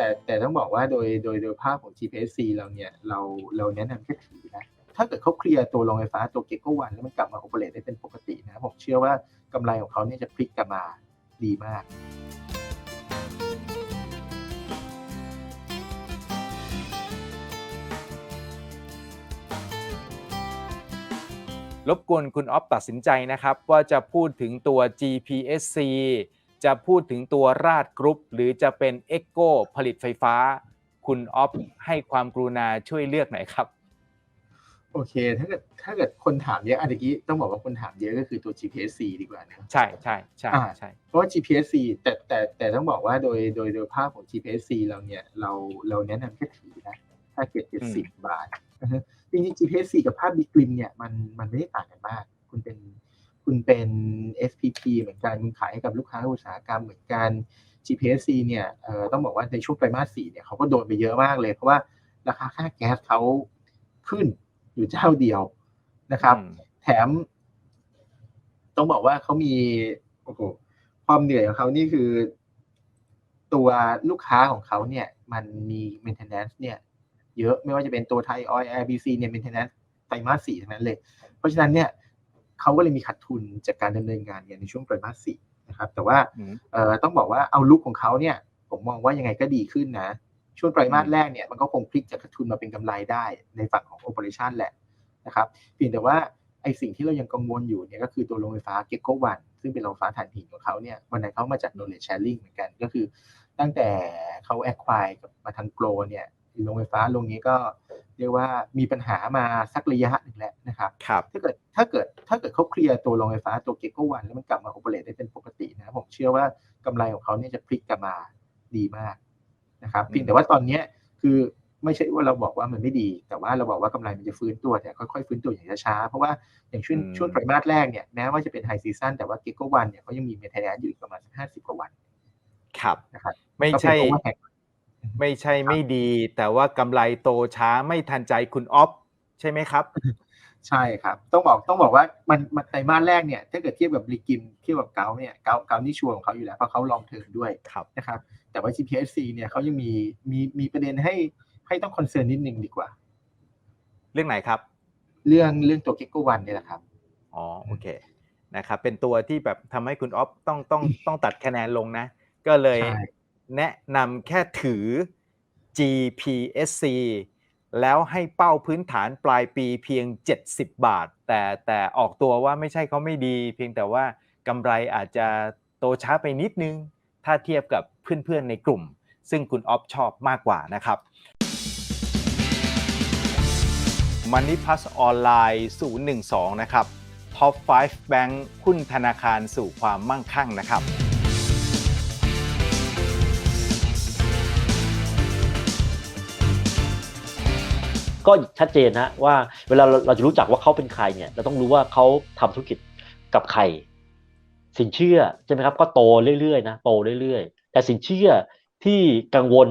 แต่แต่ต้องบอกว่าโดยโดยโดยภาพของ GPSC เราเนี่ยเราเราแนะนำแค่ถือนะถ้าเกิดเขาเคลียร์ตัวโรงไฟฟ้าตัวเกกวันแล้วมันกลับมาโอเปเรตได้เป็นปกตินะผมเชื่อว่ากำไรของเขาเนี่ยจะพลิกกลับมาดีมากรบกวนคุณออฟตัดสินใจนะครับ ว่าจะพูดถึงตัว GPSC จะพูดถึงตัวราดกรุ๊ป หรือจะเป็น e c o ผลิตไฟฟ้า คุณออฟให้ความกรุณาช่วยเลือกหน่อยครับ โอเค ถ้าเกิดถ้าเกิดคนถามเยอะอันเมื่อกี้ต้องบอกว่าคนถามเยอะก็คือตัว GPSC ดีกว่านะใช่ใช่ใช่อ่าใช่เพราะว่า GPSC แต่แต่แต่ต้องบอกว่าโดยโดยโดยภาพของ GPSC เราเนี่ยเราเราแนะนำแค่ถือนะถ้าเกิดเจ็ดสิบบาทนะฮะจริงๆ GPSC กับภาพบิ๊กริมเนี่ยมันมันไม่ได้ต่างกันมาก คุณเป็นคุณเป็น SPP เหมือนกันคุณขายให้กับลูกค้าอุตสาหกรรมเหมือนกัน GPSC เนี่ยเอ่อต้องบอกว่าในช่วงไตรมาสสี่เนี่ยเขาก็โดนไปเยอะมากเลย เพราะว่าราคาค่าแก๊สเขาขึ้นอยู่เจ้าเดียวนะครับอืมแถม ต้องบอกว่าเขามีโอ้โหความเหนื่อยของเขานี่คือ ตัวลูกค้าของเขาเนี่ย มันมี maintenance เนี่ย เยอะไม่ว่าจะเป็นตัวไทยออย IBC เนี่ย maintenance ไตรมาสสี่ทั้งนั้นเลย เพราะฉะนั้นเนี่ย เขาก็เลยมีขาดทุนจากการดำเนินงานเนี่ยในช่วงไตรมาสสี่นะครับ แต่ว่าอืมเอ่อต้องบอกว่าเอาลุกของเขาเนี่ย ผมมองว่ายังไงก็ดีขึ้นนะ ช่วงไตรมาสแรกเนี่ยมันก็คงพลิกจากขาดทุนมาเป็นกำไรได้ในฝั่งของ operation แหละนะครับเพียงแต่ว่าไอสิ่งที่เรายังกังวลอยู่เนี่ยก็คือตัวโรงไฟฟ้าเก c โกวันซึ่งเป็นโรงไฟฟ้าถ่านหินของเขาเนี่ยวันนั้นเขามาจาก knowledge sharing เหมือนกันก็คือ ตั้งแต่เขา acquire กับมาทางโกลเนี่ยโรงไฟฟ้าโรงนี้ก็ เรียกว่ามีปัญหามาสักระยะหนึ่งแล้วนะครับครับถ้าเกิดถ้าเกิดถ้าเกิดเขาเคลียร์ตัวโรงไฟฟ้าตัวเก c โกวันแล้วมันกลับมาโอเปเรตได้เป็นปกตินะผมเชื่อว่ากำไรของเขาเนี่ยจะพลิกกลับมาดีมากนะครับอืมเพียงแต่ว่าตอนเนี้ยคือไม่ใช่ว่าเราบอกว่ามันไม่ดี แต่ว่าเราบอกว่ากำไรมันจะฟื้นตัวแต่ค่อยๆฟื้นตัวอย่างช้าๆเพราะว่าอย่างช่วงช่วงไตรมาสแรกเนี่ยแม้ว่าจะเป็นไฮซีซันแต่ว่าเก c โกวันเนี่ยเขายังมีเมทแนนอยู่อีกประมาณสักห้าสิบกว่าวัน ครับนะครับไม่ก็เป็นใช่เพราะว่าแฮก ไม่ใช่ไม่ดี แต่ว่ากำไรโตช้าไม่ทันใจคุณออฟใช่ไหมครับ ใช่ครับ ต้องบอกต้องบอกว่ามันมันไตรมาสแรกเนี่ยถ้าเกิดเทียบกับรีกิมเทียบกับเกาเนี่ยเกาเกานี่ชัวร์ของเขาอยู่แล้วเพราะเขาลองเทอมด้วยครับนะครับ แต่ว่า GPSC เนี่ยเขายังมีมีมีประเด็นให้ให้ต้องคอนเซิร์นนิดนึงดีกว่า เรื่องไหนครับ เรื่องเรื่องตัวเก็กโกวันเนี่ยแหละครับอ๋อโอเคนะครับเป็นตัวที่แบบทำให้คุณออฟต้องต้องต้องตัดคะแนนลงนะ ก็เลยใช่ แนะนำแค่ถือ GPSC แล้วให้เป้าพื้นฐานปลายปีเพียง 70 บาท แต่แต่ออกตัวว่าไม่ใช่เขาไม่ดี เพียงแต่ว่ากำไรอาจจะโตช้าไปนิดนึง ถ้าเทียบกับเพื่อนๆในกลุ่ม ซึ่งคุณออฟชอบมากกว่านะครับ Money Plus ออนไลน์012 นะครับ Top 5 Bank หุ้นธนาคารสู่ความมั่งคั่งนะครับ ก็ชัดเจนนะว่าเวลาเราเราจะรู้จักว่าเขาเป็นใครเนี่ยเราต้องรู้ว่าเขาทำธุรกิจกับใคร สินเชื่อใช่ไหมครับก็โตเรื่อยๆนะโตเรื่อยๆ แต่สินเชื่อที่กังวล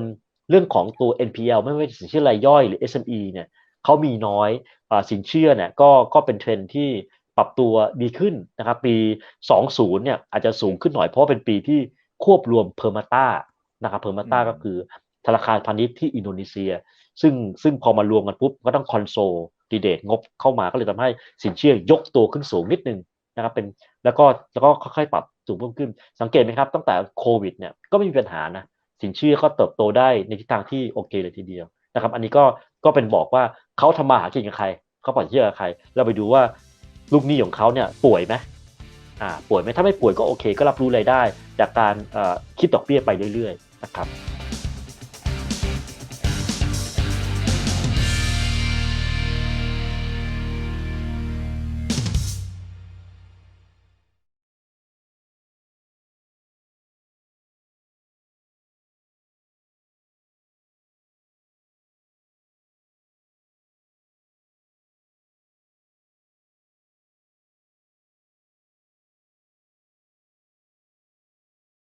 เรื่องของตัว NPL ไม่ว่าจะสินเชื่อรายย่อยหรือ SME เนี่ยเขามีน้อยอาสินเชื่อเนี่ยก็ก็เป็นเทรนด์ที่ปรับตัวดีขึ้นนะครับปี 20 เนี่ยอาจจะสูงขึ้นหน่อยเพราะว่าเป็นปีที่ควบรวมเพอร์มาตานะครับเพอร์มาตาอืมก็คือธนาคารพาณิชย์ที่อินโดนีเซีย ซึ่งซึ่งพอมารวมกันปุ๊บก็ต้องคอนโซลดีเดตงบเข้ามาก็เลยทำให้สินเชื่อยกตัวขึ้นสูงนิดนึงนะครับเป็นแล้วก็แล้วก็ค่อยๆปรับสูงเพิ่มขึ้น สังเกตไหมครับตั้งแต่โควิดเนี่ยก็ไม่มีปัญหานะสินเชื่อก็เติบโตได้ในทิศทางที่โอเคเลยทีเดียวนะครับ อันนี้ก็ก็เป็นบอกว่าเขาทำมาหากินกับใครเขาปล่อยเชื่อกับใคร เราไปดูว่าลูกหนี้ของเขาเนี่ยป่วยไหมอ่าป่วยไหมถ้าไม่ป่วยก็โอเค ก็รับรู้รายได้ จากการคิดดอกเบี้ยไปเรื่อยๆนะครับ